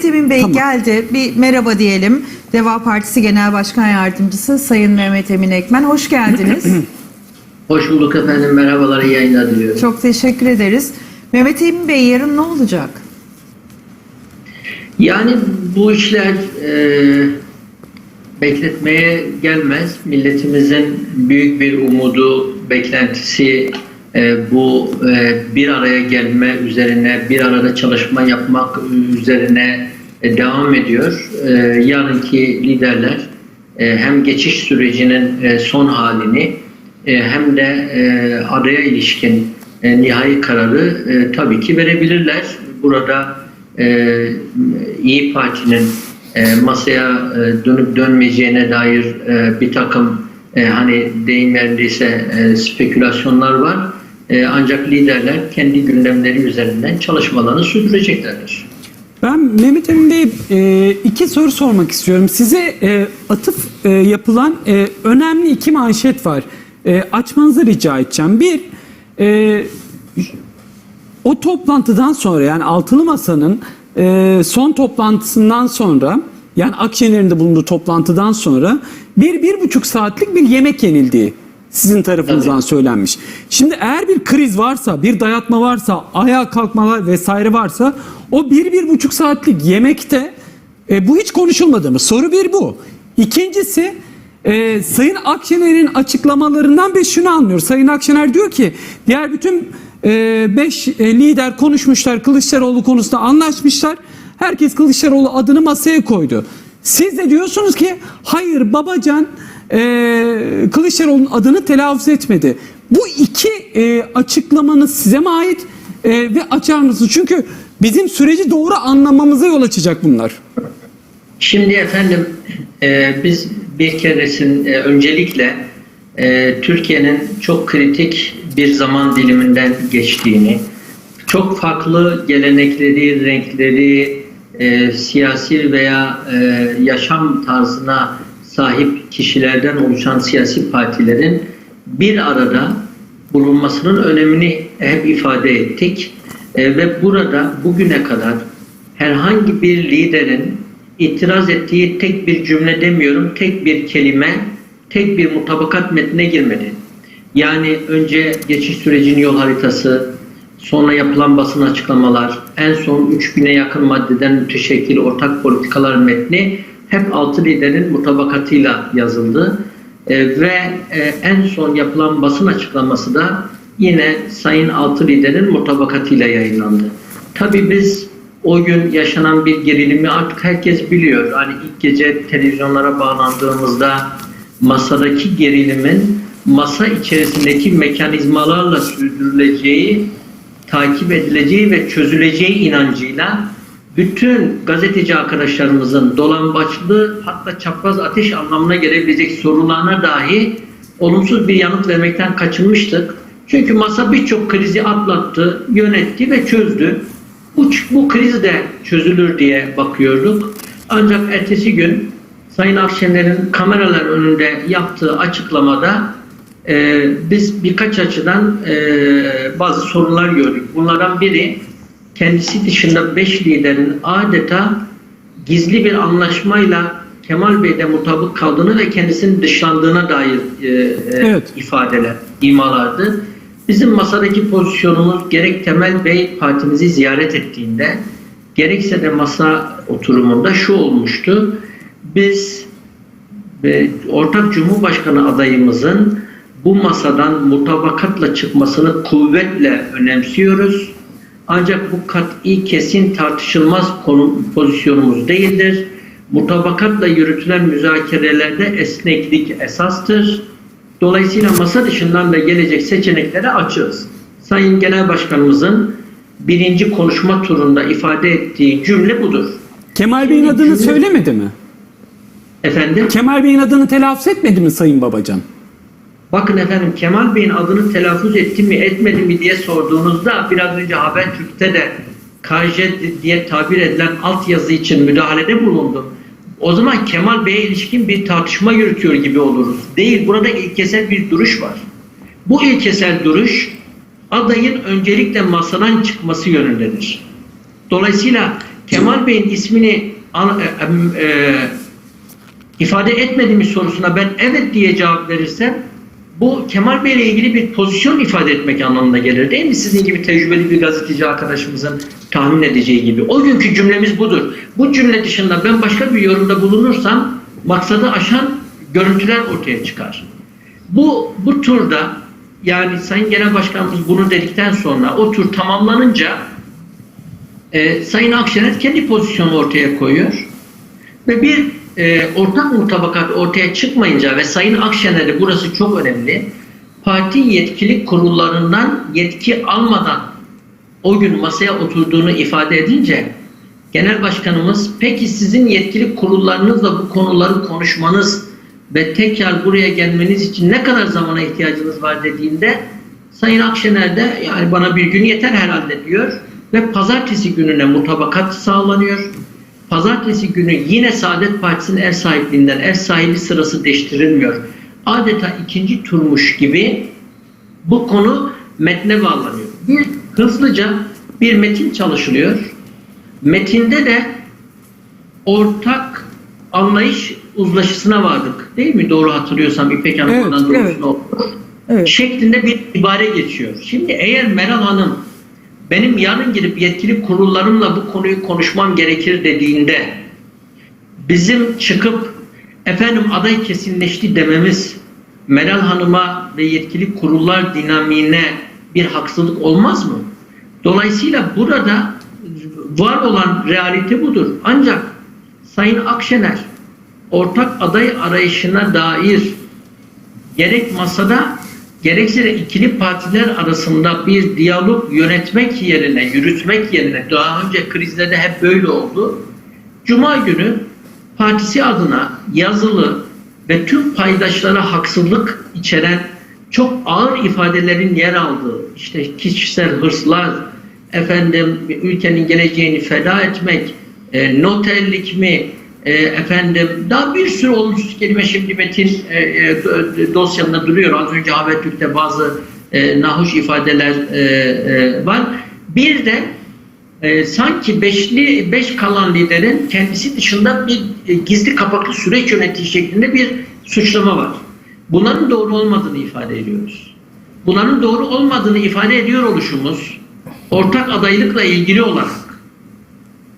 Mehmet Emin Bey Tamam. geldi. Bir merhaba diyelim. Deva Partisi Genel Başkan Yardımcısı Sayın Mehmet Emin Ekmen. Hoş geldiniz. Hoş bulduk efendim. Merhabalar, iyi yayınlar diliyorum. Çok teşekkür ederiz. Mehmet Emin Bey yarın ne olacak? Yani bu işler e, bekletmeye gelmez. Milletimizin büyük bir umudu, beklentisi bu e, bir araya gelme üzerine, bir arada çalışma yapmak üzerine e, devam ediyor. E, yarınki liderler e, hem geçiş sürecinin e, son halini e, hem de e, adaya ilişkin e, nihai kararı e, tabii ki verebilirler. Burada e, İyi Parti'nin e, masaya e, dönüp dönmeyeceğine dair e, bir takım e, hani deyim yerindeyse e, spekülasyonlar var. E, ancak liderler kendi gündemleri üzerinden çalışmalarını sürdüreceklerdir. Ben Mehmet Emin Bey e, iki soru sormak istiyorum. Size e, atıf yapılan önemli iki manşet var. Açmanızı rica edeceğim. Bir, o toplantıdan sonra yani Altılı Masa'nın son toplantısından sonra yani Akşener'in de bulunduğu toplantıdan sonra bir, bir buçuk saatlik bir yemek yenildiği sizin tarafınızdan Tabii. söylenmiş. Şimdi eğer bir kriz varsa, bir dayatma varsa, ayağa kalkmalar vesaire varsa o bir, bir buçuk saatlik yemekte e, bu hiç konuşulmadı mı? Soru bir bu. İkincisi e, Sayın Akşener'in açıklamalarından biz şunu anlıyoruz. Sayın Akşener diyor ki diğer bütün 5 lider konuşmuşlar Kılıçdaroğlu konusunda anlaşmışlar. Herkes Kılıçdaroğlu adını masaya koydu. Siz de diyorsunuz ki hayır Babacan e, Kılıçdaroğlu'nun adını telaffuz etmedi. Bu iki e, açıklamanız size mi ait E, ve açar mısınız? Çünkü bizim süreci doğru anlamamıza yol açacak bunlar. Şimdi efendim e, biz bir keresin e, öncelikle e, Türkiye'nin çok kritik bir zaman diliminden geçtiğini, çok farklı gelenekleri, renkleri, e, siyasi veya e, yaşam tarzına sahip kişilerden oluşan siyasi partilerin bir arada bulunmasının önemini hep ifade ettik. E, ve burada bugüne kadar herhangi bir liderin itiraz ettiği tek bir cümle demiyorum, tek bir kelime, tek bir mutabakat metnine girmedi. Yani önce geçiş sürecinin yol haritası, sonra yapılan basın açıklamalar, en son 3000'e yakın maddeden müteşekkil ortak politikalar metni hep altı liderin mutabakatıyla yazıldı. E, ve e, en son yapılan basın açıklaması da yine Sayın Altı Lider'in mutabakatıyla yayınlandı. Tabii biz o gün yaşanan bir gerilimi artık herkes biliyor. Hani ilk gece televizyonlara bağlandığımızda masadaki gerilimin masa içerisindeki mekanizmalarla sürdürüleceği, takip edileceği ve çözüleceği inancıyla bütün gazeteci arkadaşlarımızın dolambaçlı hatta çapraz ateş anlamına gelebilecek sorularına dahi olumsuz bir yanıt vermekten kaçınmıştık. Çünkü masa birçok krizi atlattı, yönetti ve çözdü. Bu, bu kriz de çözülür diye bakıyorduk. Ancak ertesi gün Sayın Akşener'in kameralar önünde yaptığı açıklamada e, biz birkaç açıdan e, bazı sorunlar gördük. Bunlardan biri kendisi dışında beş liderin adeta gizli bir anlaşmayla Kemal Bey'de mutabık kaldığını ve kendisinin dışlandığına dair e, e, Evet. ifadeler, imalardı. Bizim masadaki pozisyonumuz gerek Temel Bey partimizi ziyaret ettiğinde gerekse de masa oturumunda şu olmuştu. Biz ve ortak Cumhurbaşkanı adayımızın bu masadan mutabakatla çıkmasını kuvvetle önemsiyoruz. Ancak bu kat'i kesin tartışılmaz konu, pozisyonumuz değildir. Mutabakatla yürütülen müzakerelerde esneklik esastır. Dolayısıyla masa dışından da gelecek seçeneklere açığız. Sayın Genel Başkanımızın birinci konuşma turunda ifade ettiği cümle budur. Kemal Bey'in adını Cümle- söylemedi mi? Efendim? Kemal Bey'in adını telaffuz etmedi mi Sayın Babacan? Bakın efendim Kemal Bey'in adını telaffuz etti mi etmedi mi diye sorduğunuzda biraz önce Habertürk'te de KJ diye tabir edilen altyazı için müdahalede bulundum. O zaman Kemal Bey'e ilişkin bir tartışma yürütüyor gibi oluruz. Değil, burada ilkesel bir duruş var. Bu ilkesel duruş adayın öncelikle masadan çıkması yönündedir. Dolayısıyla Kemal Bey'in ismini e, e, ifade etmediğimiz sorusuna ben evet diye cevap verirsem bu Kemal Bey ile ilgili bir pozisyon ifade etmek anlamına gelir değil mi? Sizin gibi tecrübeli bir gazeteci arkadaşımızın tahmin edeceği gibi. O günkü cümlemiz budur. Bu cümle dışında ben başka bir yorumda bulunursam maksadı aşan görüntüler ortaya çıkar. Bu bu turda yani Sayın Genel Başkanımız bunu dedikten sonra o tur tamamlanınca e, Sayın Akşener kendi pozisyonunu ortaya koyuyor ve bir e, ortak mutabakat ortaya çıkmayınca ve Sayın Akşener'e burası çok önemli parti yetkili kurullarından yetki almadan o gün masaya oturduğunu ifade edince Genel Başkanımız peki sizin yetkili kurullarınızla bu konuları konuşmanız ve tekrar buraya gelmeniz için ne kadar zamana ihtiyacınız var dediğinde Sayın Akşener de yani bana bir gün yeter herhalde diyor ve pazartesi gününe mutabakat sağlanıyor. Pazartesi günü yine Saadet Partisi'nin ev sahipliğinden ev sahibi sırası değiştirilmiyor. Adeta ikinci turmuş gibi bu konu metne bağlanıyor. Bir hızlıca bir metin çalışılıyor. Metinde de ortak anlayış uzlaşısına vardık. Değil mi? Doğru hatırlıyorsam İpek Hanım Evet, oradan doğrusunu evet. Evet. Şeklinde bir ibare geçiyor. Şimdi eğer Meral Hanım benim yarın gidip yetkili kurullarımla bu konuyu konuşmam gerekir dediğinde bizim çıkıp efendim aday kesinleşti dememiz Meral Hanım'a ve yetkili kurullar dinamiğine bir haksızlık olmaz mı? Dolayısıyla burada var olan realite budur. Ancak Sayın Akşener ortak aday arayışına dair gerek masada gerekse ikili partiler arasında bir diyalog yönetmek yerine, yürütmek yerine daha önce krizlerde hep böyle oldu. Cuma günü partisi adına yazılı ve tüm paydaşlara haksızlık içeren çok ağır ifadelerin yer aldığı, işte kişisel hırslar, efendim ülkenin geleceğini feda etmek, e, noterlik mi, e, efendim daha bir sürü olumsuz kelime şimdi Metin e, e, do- dosyamda duruyor. Az önce Habertürk'te bazı e, nahoş ifadeler e, e, var. Bir de e, sanki beşli beş kalan liderin kendisi dışında bir e, gizli kapaklı süreç yönettiği şeklinde bir suçlama var. Bunların doğru olmadığını ifade ediyoruz. Bunların doğru olmadığını ifade ediyor oluşumuz ortak adaylıkla ilgili olarak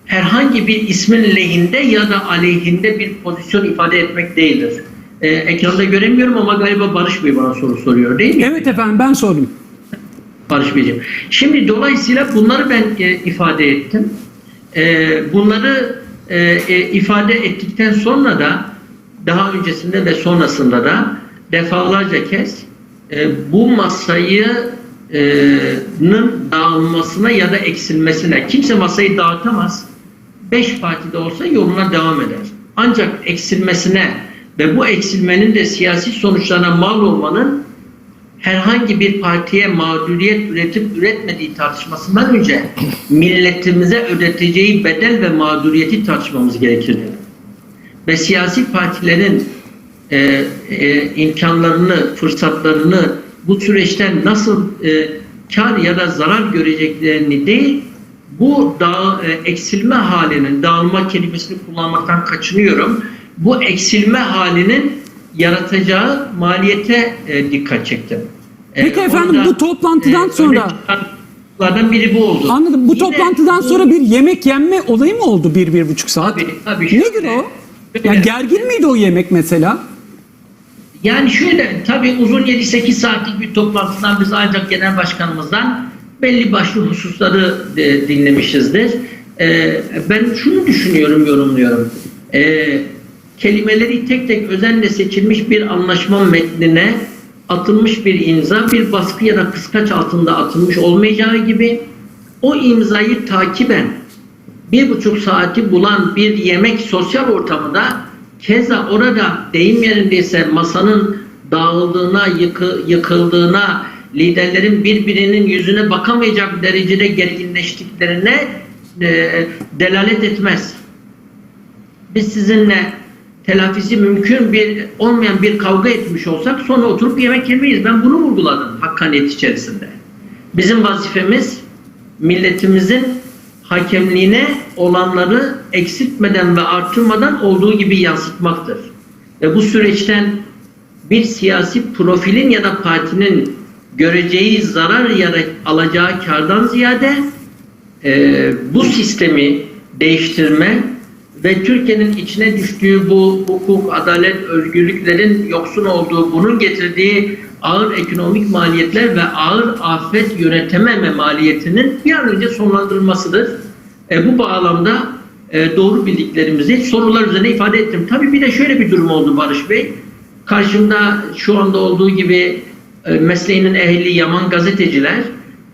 herhangi bir ismin lehinde ya da aleyhinde bir pozisyon ifade etmek değildir. Ee, ekranda göremiyorum ama galiba Barış Bey bana soru soruyor değil mi? Evet efendim ben sordum. Barış Beyciğim. Şimdi dolayısıyla bunları ben e, ifade ettim. E, bunları e, e, ifade ettikten sonra da daha öncesinde ve sonrasında da defalarca kez e, bu masayı e, nın dağılmasına ya da eksilmesine kimse masayı dağıtamaz. Beş partide olsa yoluna devam eder. Ancak eksilmesine ve bu eksilmenin de siyasi sonuçlarına mal olmanın herhangi bir partiye mağduriyet üretip üretmediği tartışmasından önce milletimize ödeteceği bedel ve mağduriyeti tartışmamız gerekir. Ve siyasi partilerin e, e, imkanlarını, fırsatlarını bu süreçten nasıl e, kar ya da zarar göreceklerini değil, bu dağ, e, eksilme halinin, dağılma kelimesini kullanmaktan kaçınıyorum. Bu eksilme halinin yaratacağı maliyete e, dikkat çektim. E, Peki efendim, orada, bu toplantıdan öne sonra- çıkanlardan biri bu oldu. Anladım. Bu Yine toplantıdan bu- sonra bir yemek yenme olayı mı oldu bir, bir buçuk saat? Tabii, tabii. Nedir Şöyle- o? şöyle- Ya gergin miydi o yemek mesela? Yani şöyle tabii uzun 7-8 saatlik bir toplantıdan biz ancak genel başkanımızdan belli başlı hususları e, dinlemişizdir. E, ben şunu düşünüyorum, yorumluyorum. E, kelimeleri tek tek özenle seçilmiş bir anlaşma metnine atılmış bir imza, bir baskı ya da kıskaç altında atılmış olmayacağı gibi o imzayı takiben bir buçuk saati bulan bir yemek sosyal ortamında keza orada deyim yerindeyse masanın dağıldığına, yıkı, yıkıldığına, liderlerin birbirinin yüzüne bakamayacak derecede gerginleştiklerine e, delalet etmez. Biz sizinle telafisi mümkün bir olmayan bir kavga etmiş olsak sonra oturup yemek yemeyiz. Ben bunu vurguladım hakkaniyet içerisinde. Bizim vazifemiz milletimizin hakemliğine olanları eksiltmeden ve artırmadan olduğu gibi yansıtmaktır. Ve bu süreçten bir siyasi profilin ya da partinin göreceği zarar ya da alacağı kardan ziyade e, bu sistemi değiştirme ve Türkiye'nin içine düştüğü bu hukuk, adalet, özgürlüklerin yoksun olduğu, bunun getirdiği ağır ekonomik maliyetler ve ağır afet yönetememe maliyetinin bir an önce sonlandırılmasıdır. E, bu bağlamda e, doğru bildiklerimizi sorular üzerine ifade ettim. Tabii bir de şöyle bir durum oldu Barış Bey. Karşımda şu anda olduğu gibi mesleğinin ehli yaman gazeteciler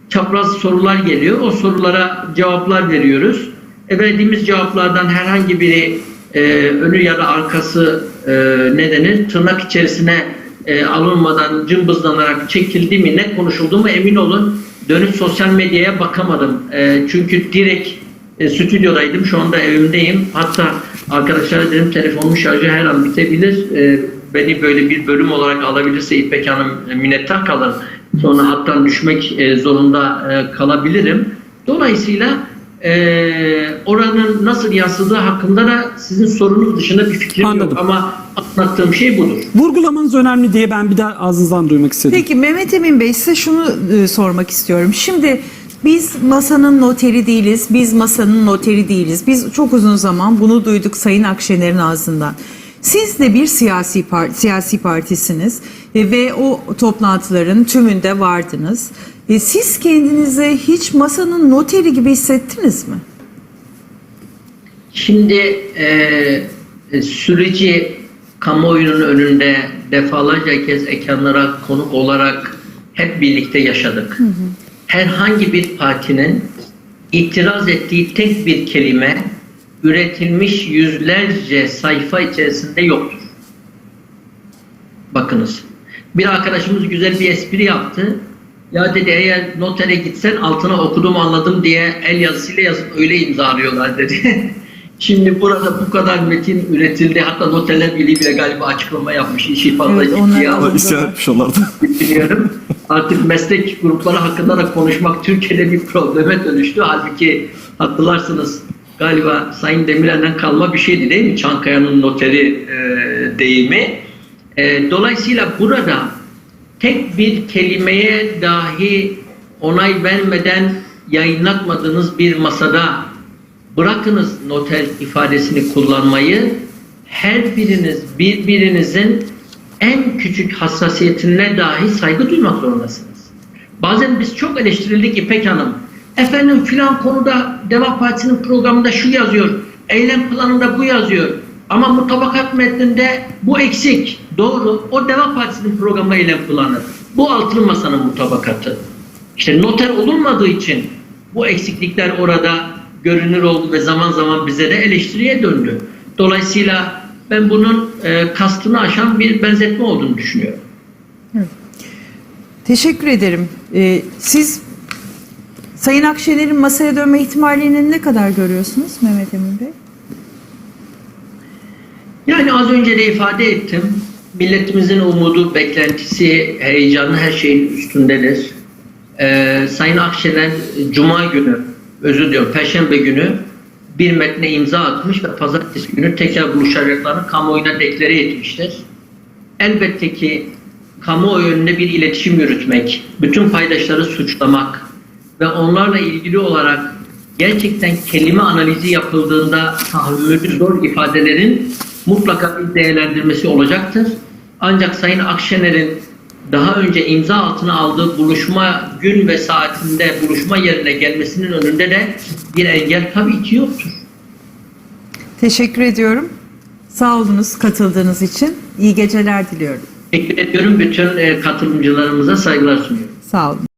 çapraz sorular geliyor. O sorulara cevaplar veriyoruz. E, verdiğimiz cevaplardan herhangi biri e, önü ya da arkası e, ne denir tırnak içerisine e, alınmadan cımbızlanarak çekildi mi ne konuşuldu mu emin olun dönüp sosyal medyaya bakamadım. E, çünkü direkt e, stüdyodaydım. Şu anda evimdeyim. Hatta arkadaşlara dedim telefonumun şarjı her an bitebilir. E, beni böyle bir bölüm olarak alabilirse İpek Hanım e, minnettar kalın. Sonra hattan düşmek e, zorunda e, kalabilirim. Dolayısıyla oranın nasıl yansıdığı hakkında da sizin sorunuz dışında bir fikrim Anladım. yok. Ama anlattığım şey budur. Vurgulamanız önemli diye ben bir daha ağzınızdan duymak istedim. Peki Mehmet Emin Bey size şunu sormak istiyorum. Şimdi biz masanın noteri değiliz, biz masanın noteri değiliz. Biz çok uzun zaman bunu duyduk Sayın Akşener'in ağzından. Siz de bir siyasi parti, siyasi partisiniz e, ve o toplantıların tümünde vardınız. E, siz kendinizi hiç masanın noteri gibi hissettiniz mi? Şimdi e, e, süreci kamuoyunun önünde defalarca kez ekranlara konuk olarak hep birlikte yaşadık. Herhangi bir partinin itiraz ettiği tek bir kelime üretilmiş yüzlerce sayfa içerisinde yoktur. Bakınız. Bir arkadaşımız güzel bir espri yaptı. Ya dedi eğer notere gitsen altına okudum anladım diye el yazısıyla yazıp öyle imzalıyorlar dedi. Şimdi burada bu kadar metin üretildi. Hatta Noterler Birliği bile galiba açıklama yapmış. işi fazla Evet, ciddiye almış İsyan etmiş onlar da. biliyorum. Artık meslek grupları hakkında da konuşmak Türkiye'de bir probleme dönüştü. Halbuki hatırlarsınız galiba Sayın Demirel'den kalma bir şeydi değil mi? Çankaya'nın noteri e, deyimi. E, dolayısıyla burada tek bir kelimeye dahi onay vermeden yayınlatmadığınız bir masada bırakınız noter ifadesini kullanmayı her biriniz birbirinizin en küçük hassasiyetine dahi saygı duymak zorundasınız. Bazen biz çok eleştirildik İpek Hanım. Efendim filan konuda Deva Partisi'nin programında şu yazıyor. Eylem planında bu yazıyor. Ama mutabakat metninde bu eksik. Doğru. O Deva Partisi'nin programı eylem planı. Bu altılı masanın mutabakatı. İşte noter olunmadığı için bu eksiklikler orada görünür oldu ve zaman zaman bize de eleştiriye döndü. Dolayısıyla ben bunun e, kastını aşan bir benzetme olduğunu düşünüyorum. Teşekkür ederim. Ee, siz Sayın Akşener'in masaya dönme ihtimalini ne kadar görüyorsunuz Mehmet Emin Bey? Yani az önce de ifade ettim. Milletimizin umudu, beklentisi, heyecanı her şeyin üstündedir. Ee, Sayın Akşener Cuma günü, özür diliyorum Perşembe günü bir metne imza atmış ve Pazartesi günü tekrar buluşacaklarını kamuoyuna deklare etmiştir. Elbette ki kamuoyu önünde bir iletişim yürütmek, bütün paydaşları suçlamak ve onlarla ilgili olarak gerçekten kelime analizi yapıldığında tahammülü zor ifadelerin mutlaka bir değerlendirmesi olacaktır. Ancak Sayın Akşener'in daha önce imza altına aldığı buluşma gün ve saatinde buluşma yerine gelmesinin önünde de bir engel tabii ki yoktur. Teşekkür ediyorum. Sağ olunuz katıldığınız için. İyi geceler diliyorum. Teşekkür ediyorum. Bütün e, katılımcılarımıza saygılar sunuyorum. Sağ olun.